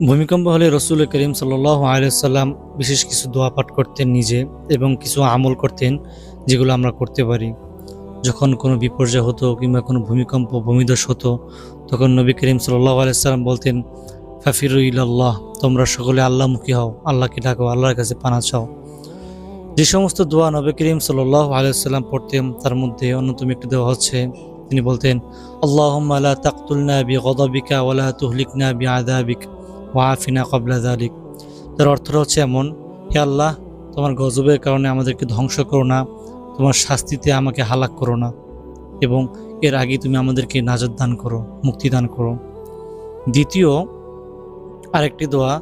ভূমিকম্প হলে রসুল করিম সাল্লাহ আলাইসাল্লাম বিশেষ কিছু দোয়া পাঠ করতেন নিজে এবং কিছু আমল করতেন যেগুলো আমরা করতে পারি। যখন কোনো বিপর্যয় হতো কিংবা কোনো ভূমিকম্প ভূমিধস হতো, তখন নবী করিম সাল্লাহ আলাইসাল্লাম বলতেন, ফাফিরু ইল্লাহ তোমরা সকলে আল্লাহমুখী হও, আল্লাহকে ডাকো, আল্লাহর কাছে পানা চাও। যে সমস্ত দোয়া নবী করিম সাল্লাহ আলাইসাল্লাম পড়তেন, তার মধ্যে অন্যতম একটি দোয়া হচ্ছে, তিনি বলতেন আল্লাহ লা তাকতুলনা বি গদাবিকা ওয়ালা তুহলিকনা বি আদাবিক ওয়াফিনা কবলা দালিক তার অর্থটা হচ্ছে এমন, হে আল্লাহ, তোমার গজবের কারণে আমাদেরকে ধ্বংস করো না, তোমার শাস্তিতে আমাকে হালাক করো না, এবং এর আগে তুমি আমাদেরকে নাজাদ দান করো, মুক্তি দান করো। দ্বিতীয় আরেকটি দোয়া,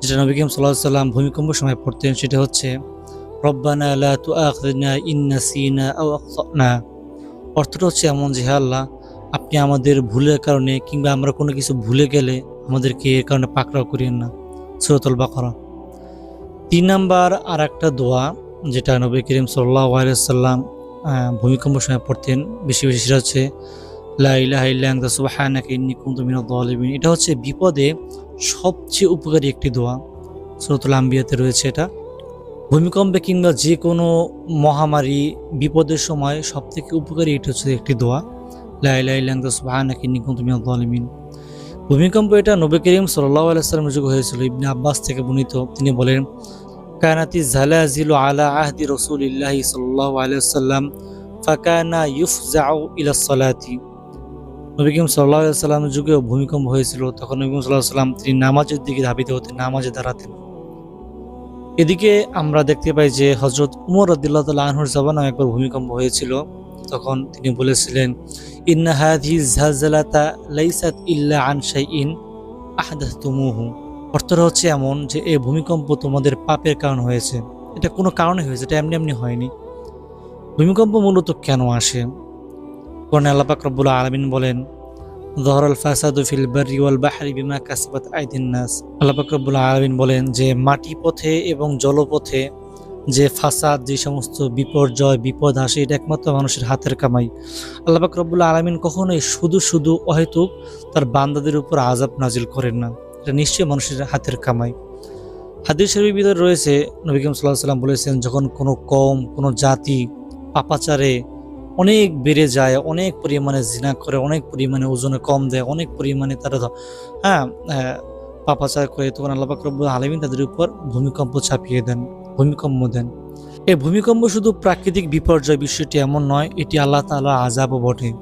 যেটা নবী করিম সাল্লাহ সাল্লাম ভূমিকম্প সময় পড়তেন, সেটা হচ্ছে আও অর্থটা হচ্ছে এমন যে, হে আল্লাহ, আপনি আমাদের ভুলের কারণে কিংবা আমরা কোনো কিছু ভুলে গেলে আমাদেরকে এর কারণে পাকড়াও করিয়েন না। সুরতুল বাকরা। তিন নাম্বার আর একটা দোয়া, যেটা নবী করিম সাল্লাহ আলাইসাল্লাম ভূমিকম্প সময় পড়তেন, বেশি বেশি, সেটা হচ্ছে এটা হচ্ছে বিপদে সবচেয়ে উপকারী একটি দোয়া। সুরতুল আম্বিয়াতে রয়েছে এটা। ভূমিকম্পে কিংবা যে কোনো মহামারী, বিপদের সময় সবথেকে উপকারী এটা হচ্ছে একটি দোয়া, লা ইলাহা ইল্লা আনতা, সুবহানাকা ইন্নী কুনতু মিনাজ জালিমিন ভূমিকম্প এটা নবী করিম সাল্লাহ আলাইসালামের যুগ হয়েছিল। ইবনে আব্বাস থেকে বর্ণিত। তিনি বলেন, কানাতি জালাজিলু আলা আহদি রসুলিল্লাহি সাল্লাহ আলাইসাল্লাম ফাকানা ইউফজাউ ইলা সলাতি। নবী করিম সাল্লাহ সাল্লামের যুগেও ভূমিকম্প হয়েছিল। তখন নবী সাল্লাহ সাল্লাম তিনি নামাজের দিকে ধাবিত হতেন নামাজে দাঁড়াতেন। এদিকে আমরা দেখতে পাই যে হজরত উমর রদুল্লাহ তাল্লাহ আনহুর জবানও একবার ভূমিকম্প হয়েছিল। তখন তিনি বলেছিলেন অর্থটা হচ্ছে এমন যে এই ভূমিকম্প তোমাদের পাপের কারণ হয়েছে। এটা কোনো কারণে হয়েছে, এটা এমনি এমনি হয়নি। ভূমিকম্প মূলত কেন আসে? কোন আল্লাপাক রব্বুল আলমিন বলেন জহর আলমিন বলেন যে মাটি পথে এবং জলপথে যে ফাসাদ, যে সমস্ত বিপর্যয়, বিপদ আসে, এটা একমাত্র মানুষের হাতের কামাই। আল্লাহ পাক রব্বুল আলমিন কখনোই শুধু শুধু অহেতুক তার বান্দাদের উপর আজাব নাজিল করেন না। এটা নিশ্চয়ই মানুষের হাতের কামাই। হাদিস শরীফের ভিতরে রয়েছে, নবী করিম সাল্লাহ সাল্লাম বলেছেন, যখন কোনো কম কোনো জাতি পাপাচারে অনেক বেড়ে যায়, অনেক পরিমাণে জিনা করে, অনেক পরিমাণে ওজনে কম দেয়, অনেক পরিমাণে তারা হ্যাঁ পাপাচার করে, তখন আল্লাহ রব্বুল আলমিন তাদের উপর ভূমিকম্প ছাপিয়ে দেন। ভূমিকম্প দেন। এই ভূমিকম্প শুধু প্রাকৃতিক বিপর্যয় বিষয়টি এমন নয়, এটি আল্লাহ তাআলার আজাবও বটে।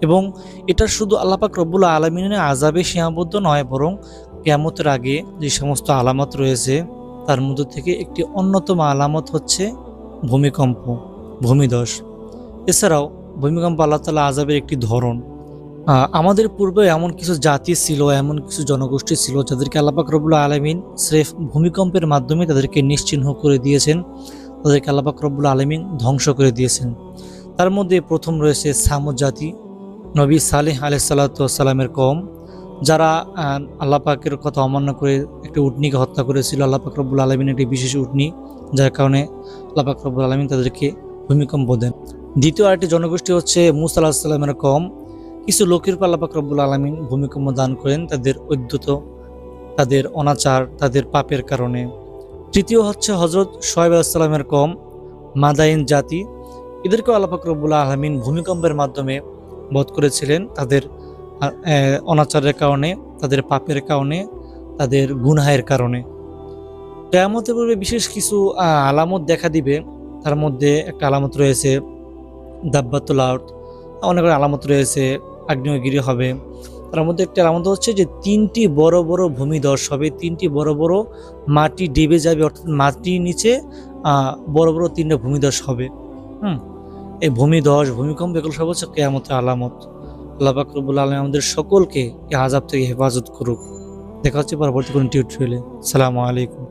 এবং এটা শুধু আল্লাহ পাক রব্বুল আলমিনের আজাবে সীমাবদ্ধ নয়, বরং কেয়ামতের আগে যে সমস্ত আলামত রয়েছে, তার মধ্যে থেকে একটি অন্যতম আলামত হচ্ছে ভূমিকম্প, ভূমিধস। এছাড়াও ভূমিকম্প আল্লাহ তালা আজাবের একটি ধরন। আমাদের পূর্বে এমন কিছু জাতি ছিল, এমন কিছু জনগোষ্ঠী ছিল যাদেরকে আল্লাপাক রবুল্লা আলমিন স্রেফ ভূমিকম্পের মাধ্যমে তাদেরকে নিশ্চিহ্ন করে দিয়েছেন। তাদেরকে আল্লাপাক রবুল্লা আলমিন ধ্বংস করে দিয়েছেন। তার মধ্যে প্রথম রয়েছে সামুদ জাতি, নবী সালেহ আলাইসাল্লাতামের কম যারা আল্লাপাকের কথা অমান্য করে একটি উটনিকে হত্যা করেছিল। আল্লাহ পাক রব্বুল আলমিন একটি বিশেষ উটনি, যার কারণে আল্লাহ পাক রব্বুল আলমিন তাদেরকে ভূমিকম্প দেন। দ্বিতীয় আরেকটি জনগোষ্ঠী হচ্ছে মুসা আল্লাহ সাল্লামের কম কিছু লোকের উপর আল্লাহ পাক রব্বুল আলমিন ভূমিকম্প দান করেন তাদের ঐদ্যত তাদের অনাচার, তাদের পাপের কারণে। তৃতীয় হচ্ছে হজরত সোহেব আলাহিসাল্লামের কম মাদাইন জাতি। এদেরকেও আল্লাহ পাক রব্বুল আলমিন ভূমিকম্পের মাধ্যমে বধ করেছিলেন তাদের অনাচারের কারণে, তাদের পাপের কারণে, তাদের গুনহায়ের কারণে। কেয়ামতের পূর্বে বিশেষ কিছু আলামত দেখা দিবে। তার মধ্যে একটা আলামত রয়েছে দাব্বাতুল আউট অনেক আলামত রয়েছে। আগ্নেয়গিরি হবে। তার মধ্যে একটা আলামত হচ্ছে যে তিনটি বড় বড় ভূমিধস হবে। তিনটি বড় বড় মাটি ডেবে যাবে, অর্থাৎ মাটির নিচে বড় বড় তিনটা ভূমিধস হবে। হুম? এই ভূমিধস ভূমিকম্প এগুলো সব হচ্ছে কেয়ামতের আলামত। আল্লাহ পাক রব্বুল আলম আমাদের সকলকে এই আজাব থেকে হেফাজত করুক। দেখা হচ্ছে পরবর্তী কোনো টিউটোরিয়ালে সালামু আলাইকুম।